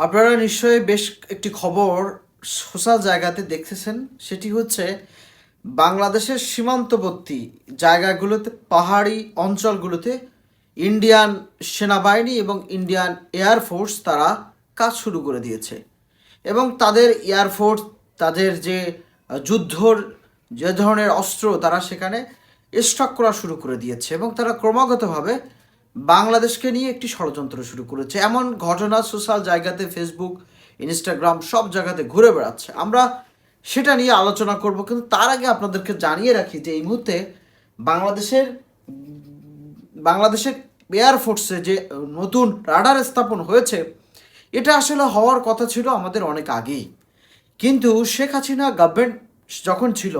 আপনারা নিশ্চয়ই বেশ একটি খবর সোশ্যাল জায়গাতে দেখতেছেন। সেটি হচ্ছে বাংলাদেশের সীমান্তবর্তী জায়গাগুলোতে, পাহাড়ি অঞ্চলগুলোতে ইন্ডিয়ান সেনাবাহিনী এবং ইন্ডিয়ান এয়ারফোর্স তারা কাজ শুরু করে দিয়েছে। এবং তাদের এয়ারফোর্স তাদের যে যুদ্ধর যে ধরনের অস্ত্র তারা সেখানে স্টক করা শুরু করে দিয়েছে এবং তারা ক্রমাগতভাবে বাংলাদেশকে নিয়ে একটি ষড়যন্ত্র শুরু করেছে। এমন ঘটনা সোশ্যাল জায়গাতে, ফেসবুক, ইনস্টাগ্রাম, সব জায়গাতে ঘুরে বেড়াচ্ছে। আমরা সেটা নিয়ে আলোচনা করব, কিন্তু তার আগে আপনাদেরকে জানিয়ে রাখি যে এই মুহূর্তে বাংলাদেশের বাংলাদেশের এয়ারফোর্সে যে নতুন রাডার স্থাপন হয়েছে, এটা আসলে হওয়ার কথা ছিল আমাদের অনেক আগেই। কিন্তু শেখ হাসিনা গভর্নমেন্ট যখন ছিল,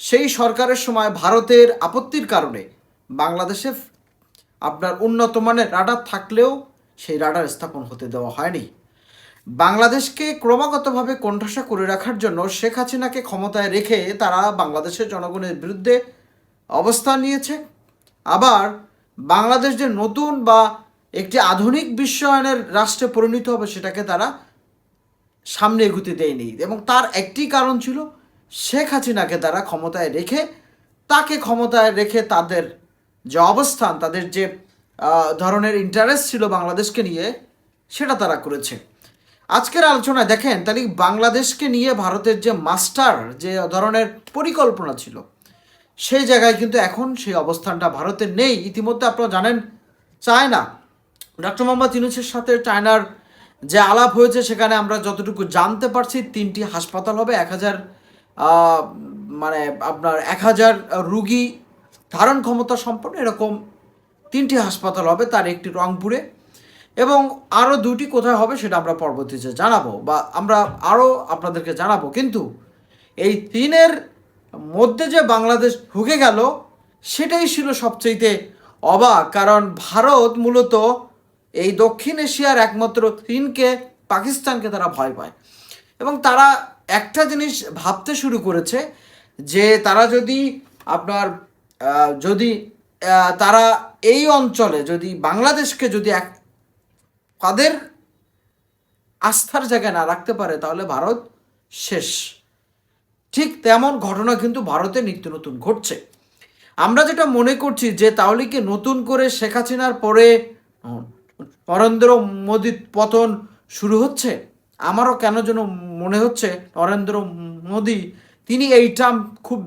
সেই সরকারের সময় ভারতের আপত্তির কারণে বাংলাদেশে আপনার উন্নত মানের রাডার থাকলেও সেই রাডার স্থাপন হতে দেওয়া হয়নি। বাংলাদেশকে ক্রমাগতভাবে কোণঠাসা করে রাখার জন্য শেখ হাসিনাকে ক্ষমতায় রেখে তারা বাংলাদেশের জনগণের বিরুদ্ধে অবস্থান নিয়েছে। আবার বাংলাদেশ যে নতুন বা একটি আধুনিক বিশ্বায়নের রাষ্ট্রে পরিণত হবে সেটাকে তারা সামনে এগুতে দেয়নি এবং তার একটি কারণ ছিল শেখ হাসিনাকে তারা ক্ষমতায় রেখে, তাকে ক্ষমতায় রেখে তাদের যে অবস্থান, তাদের যে ধরনের ইন্টারেস্ট ছিল বাংলাদেশকে নিয়ে, সেটা তারা করেছে। আজকের আলোচনায় দেখেন, তাহলে বাংলাদেশকে নিয়ে ভারতের যে মাস্টার যে ধরনের পরিকল্পনা ছিল, সেই জায়গায় কিন্তু এখন সেই অবস্থানটা ভারতের নেই। ইতিমধ্যে আপনারা জানেন, চায়না। ডক্টর মোহাম্মদ ইউনুসের সাথে চায়নার যে আলাপ হয়েছে, সেখানে আমরা যতটুকু জানতে পারছি, তিনটি হাসপাতাল হবে, এক হাজার মানে আপনার এক হাজার রুগী ধারণ ক্ষমতা সম্পন্ন এরকম তিনটি হাসপাতাল হবে, তার একটি রংপুরে এবং আরও দুটি কোথায় হবে সেটা আমরা পরবর্তীতে জানাব বা আমরা আরও আপনাদেরকে জানাব। কিন্তু এই তিনের মধ্যে যে বাংলাদেশ ঢুকে গেল, সেটাই ছিল সবচেয়ে অবাক। কারণ ভারত মূলত এই দক্ষিণ এশিয়ার একমাত্র চীনকে পাকিস্তানকে তারা ভয় পায়। এবং তারা একটা জিনিস ভাবতে শুরু করেছে যে তারা যদি আপনার যদি তারা এই অঞ্চলে যদি বাংলাদেশকে যদি এক, তাদের আস্থার জায়গায় না রাখতে পারে, তাহলে ভারত শেষ। ঠিক তেমন ঘটনা কিন্তু ভারতে নিত্য নতুন ঘটছে। আমরা যেটা মনে করছি যে তাহলে কি নতুন করে শেখ হাসিনার পরে নরেন্দ্র মোদীর পতন শুরু হচ্ছে? আমারও কেন যেন মনে হচ্ছে নরেন্দ্র মোদী, তিনি এই টার্ম খুব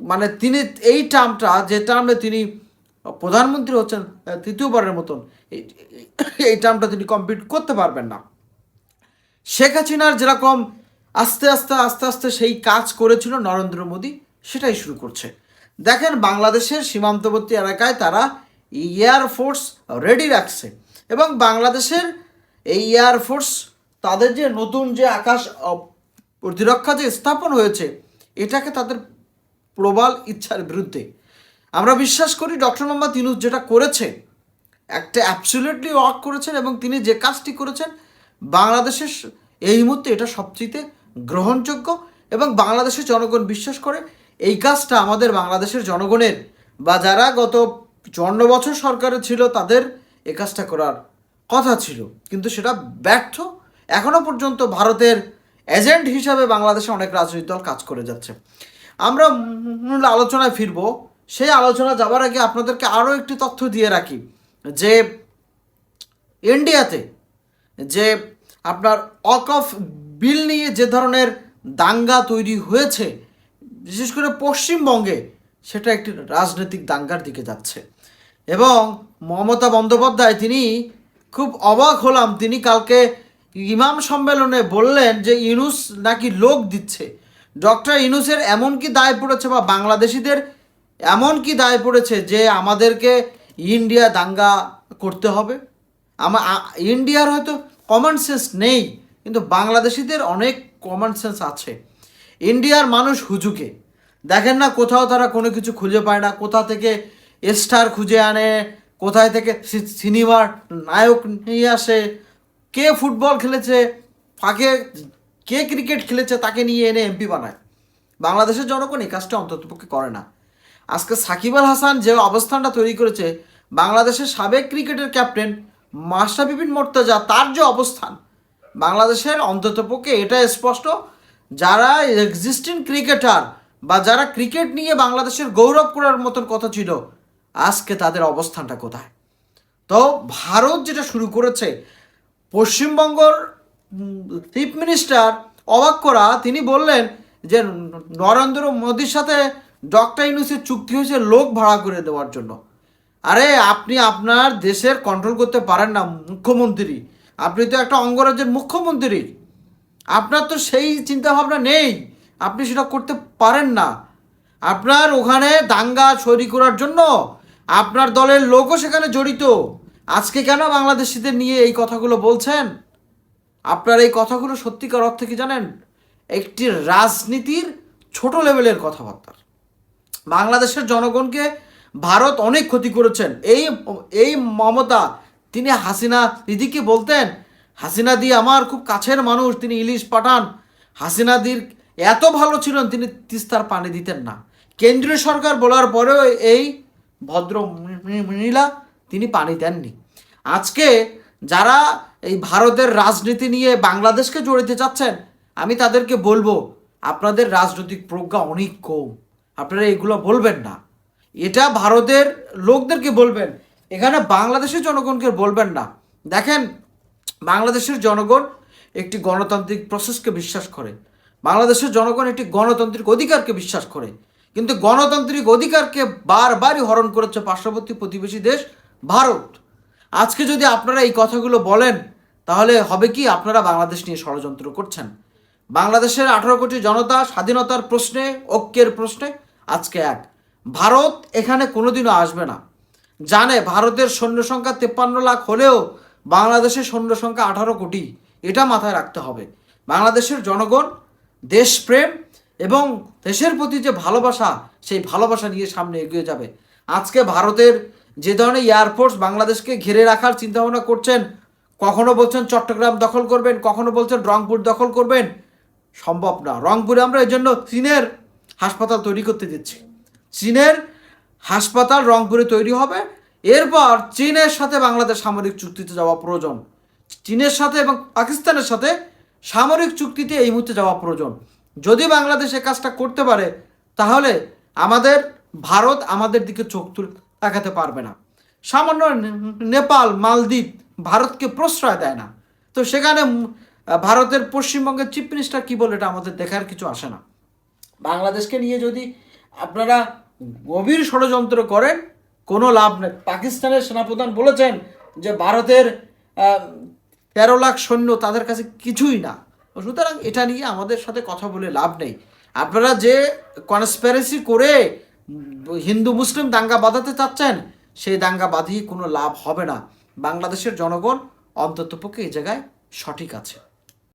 মানে তিনি এই টার্মটা যে টার্মে তিনি প্রধানমন্ত্রী হচ্ছেন তৃতীয়বারের মতন, এই- টার্মটা তিনি কমপ্লিট করতে পারবেন না। শেখ হাসিনার যেরকম আস্তে আস্তে আস্তে আস্তে সেই কাজ করেছিল নরেন্দ্র মোদী, সেটাই শুরু করছে। দেখেন, বাংলাদেশের সীমান্তবর্তী এলাকায় তারা এয়ারফোর্স রেডি রাখছে এবং বাংলাদেশের এই এয়ারফোর্স তাদের যে নতুন যে আকাশ প্রতিরক্ষা যে স্থাপন হয়েছে, এটাকে তাদের প্রবল ইচ্ছার বিরুদ্ধে। আমরা বিশ্বাস করি ডক্টর মোহাম্মদ ইউনুস যেটা করেছে একটা অ্যাবসলিউটলি ওয়ার্ক করেছেন এবং তিনি যে কাজটি করেছেন, বাংলাদেশের এই মুহূর্তে এটা সবচেয়ে গ্রহণযোগ্য এবং বাংলাদেশের জনগণ বিশ্বাস করে এই কাজটা আমাদের বাংলাদেশের জনগণের বা যারা গত চন্ন বছর সরকারে ছিল তাদের এই কাজটা করার কথা ছিল। কিন্তু সেটা ব্যর্থ। এখনও পর্যন্ত ভারতের এজেন্ট হিসাবে বাংলাদেশে অনেক রাজনৈতিক দল কাজ করে যাচ্ছে। আমরা মূল আলোচনায় ফিরবো। সেই আলোচনা যাবার আগে আপনাদেরকে আরও একটি তথ্য দিয়ে রাখি, যে ইন্ডিয়াতে যে আপনার অক অফ বিল নিয়ে যে ধরনের দাঙ্গা তৈরি হয়েছে, বিশেষ করে পশ্চিমবঙ্গে, সেটা একটি রাজনৈতিক দাঙ্গার দিকে যাচ্ছে। এবং মমতা বন্দ্যোপাধ্যায় তিনি খুব অবাক হলাম। তিনি কালকে ইমাম সম্মেলনে বললেন যে ইউনুস নাকি লোক দিচ্ছে। ডক্টর ইনুসের এমন কি দায় পড়েছে বা বাংলাদেশিদের এমন কি দায় পড়েছে যে আমাদেরকে ইন্ডিয়া দাঙ্গা করতে হবে। আমা ইন্ডিয়ার হয়তো কমন সেন্স নেই, কিন্তু বাংলাদেশিদের অনেক কমন সেন্স আছে। ইন্ডিয়ার মানুষ হুজুকে। দেখেন না কোথাও তারা কোনো কিছু খুঁজে পায় না। কোথা থেকে স্টার খুঁজে আনে, কোথায় থেকে সিনেমার নায়ক নিয়ে আসে, কে ফুটবল খেলেছে, ফাঁকে কে ক্রিকেট খেলেছে তাকে নিয়ে এনে এমপি বানায়? বাংলাদেশের জনগণ এই কাজটা অন্ততপক্ষে করে না। আজকে সাকিব আল হাসান যে অবস্থানটা তৈরি করেছে, বাংলাদেশের সাবেক ক্রিকেটের ক্যাপ্টেন মাস্টার বিপিন মোর্তাজা, তার যে অবস্থান, বাংলাদেশের অন্ততপক্ষে এটা স্পষ্ট, যারা এক্সিস্টিং ক্রিকেটার বা যারা ক্রিকেট নিয়ে বাংলাদেশের গৌরব করার মতন কথা ছিল, আজকে তাদের অবস্থানটা কোথায়? তো ভারত যেটা শুরু করেছে, পশ্চিমবঙ্গর চিফ মিনিস্টার অবাক করা, তিনি বললেন যে নরেন্দ্র মোদীর সাথে ডক্টর ইউনুসের চুক্তি হয়েছে লোক ভাড়া করে দেওয়ার জন্য। আরে, আপনি আপনার দেশের কন্ট্রোল করতে পারেন না, মুখ্যমন্ত্রী। আপনি তো একটা অঙ্গরাজ্যের মুখ্যমন্ত্রী। আপনার তো সেই চিন্তাভাবনা নেই। আপনি সেটা করতে পারেন না। আপনার ওখানে দাঙ্গা সরি করার জন্য আপনার দলের লোকও সেখানে জড়িত। আজকে কেন বাংলাদেশিদের নিয়ে এই কথাগুলো বলছেন? আপনার এই কথাগুলো সত্যিকার অর্থে কি জানেন? একটি রাজনীতির ছোট লেভেলের কথাবার্তা। বাংলাদেশের জনগণকে ভারত অনেক ক্ষতি করেছেন। এই এই মমতা, তিনি হাসিনা দিদিকে বলতেন, হাসিনা দি আমার খুব কাছের মানুষ, তিনি ইলিশ পাঠান। হাসিনা দির এত ভালো ছিলেন, তিনি তিস্তার পানি দিতেন না। কেন্দ্রীয় সরকার বলার পরেও এই ভদ্র মহিলা তিনি পানি দেননি। আজকে যারা এই ভারতের রাজনীতি নিয়ে বাংলাদেশকে জড়িতে চাচ্ছেন, আমি তাদেরকে বলব, আপনাদের রাজনৈতিক প্রজ্ঞা অনেক কম। আপনারা এগুলো বলবেন না। এটা ভারতের লোকদেরকে বলবেন, এখানে বাংলাদেশের জনগণকে বলবেন না। দেখেন, বাংলাদেশের জনগণ একটি গণতান্ত্রিক প্রসেসকে বিশ্বাস করে। বাংলাদেশের জনগণ একটি গণতান্ত্রিক অধিকারকে বিশ্বাস করে। কিন্তু গণতান্ত্রিক অধিকারকে বারবারই হরণ করেছে পার্শ্ববর্তী প্রতিবেশী দেশ ভারত। আজকে যদি আপনারা এই কথাগুলো বলেন, তাহলে হবে কি আপনারা বাংলাদেশ নিয়ে ষড়যন্ত্র করছেন। বাংলাদেশের আঠারো কোটি জনতা স্বাধীনতার প্রশ্নে, ঐক্যের প্রশ্নে আজকে এক। ভারত এখানে কোনোদিনও আসবে না। জানে ভারতের সৈন্য সংখ্যা তেপ্পান্ন লাখ হলেও বাংলাদেশের সৈন্য সংখ্যা আঠারো কোটি। এটা মাথায় রাখতে হবে। বাংলাদেশের জনগণ, দেশপ্রেম এবং দেশের প্রতি যে ভালোবাসা, সেই ভালোবাসা নিয়ে সামনে এগিয়ে যাবে। আজকে ভারতের যে ধরনের এয়ারফোর্স বাংলাদেশকে ঘিরে রাখার চিন্তাভাবনা করছেন, কখনো বলছেন চট্টগ্রাম দখল করবেন, কখনো বলছেন রংপুর দখল করবেন, সম্ভব না। রংপুরে আমরা এই জন্য চীনের হাসপাতাল তৈরি করতে দিচ্ছি চীনের হাসপাতাল রংপুরে তৈরি হবে, এরপর চীনের সাথে বাংলাদেশ সামরিক চুক্তিতে যাওয়া প্রয়োজন। চীনের সাথে এবং পাকিস্তানের সাথে সামরিক চুক্তিতে এই মুহূর্তে যাওয়া প্রয়োজন। যদি বাংলাদেশ এ কাজটা করতে পারে, তাহলে আমাদের, ভারত আমাদের দিকে চোখ তুলে তাকাতে পারবে না। সামান্য নেপাল, মালদ্বীপ ভারতকে প্রশ্রয় দেয় না। তো সেখানে ভারতের পশ্চিমবঙ্গের চিফ মিনিস্টার কী বলে এটা আমাদের দেখার কিছু আসে না। বাংলাদেশকে নিয়ে যদি আপনারা গভীর ষড়যন্ত্র করেন, কোনো লাভ নেই। পাকিস্তানের সেনাপ্রধান বলেছেন যে ভারতের তেরো লাখ সৈন্য তাদের কাছে কিছুই না। সুতরাং এটা নিয়ে আমাদের সাথে কথা বলে লাভ নেই। আপনারা যে কনস্পিরেসি করে হিন্দু মুসলিম দাঙ্গা বাঁধাতে চাচ্ছেন, সেই দাঙ্গা বাঁধিয়ে কোনো লাভ হবে না। বাংলাদেশের জনগণ অন্ততপক্ষে এই জায়গায় সঠিক আছে।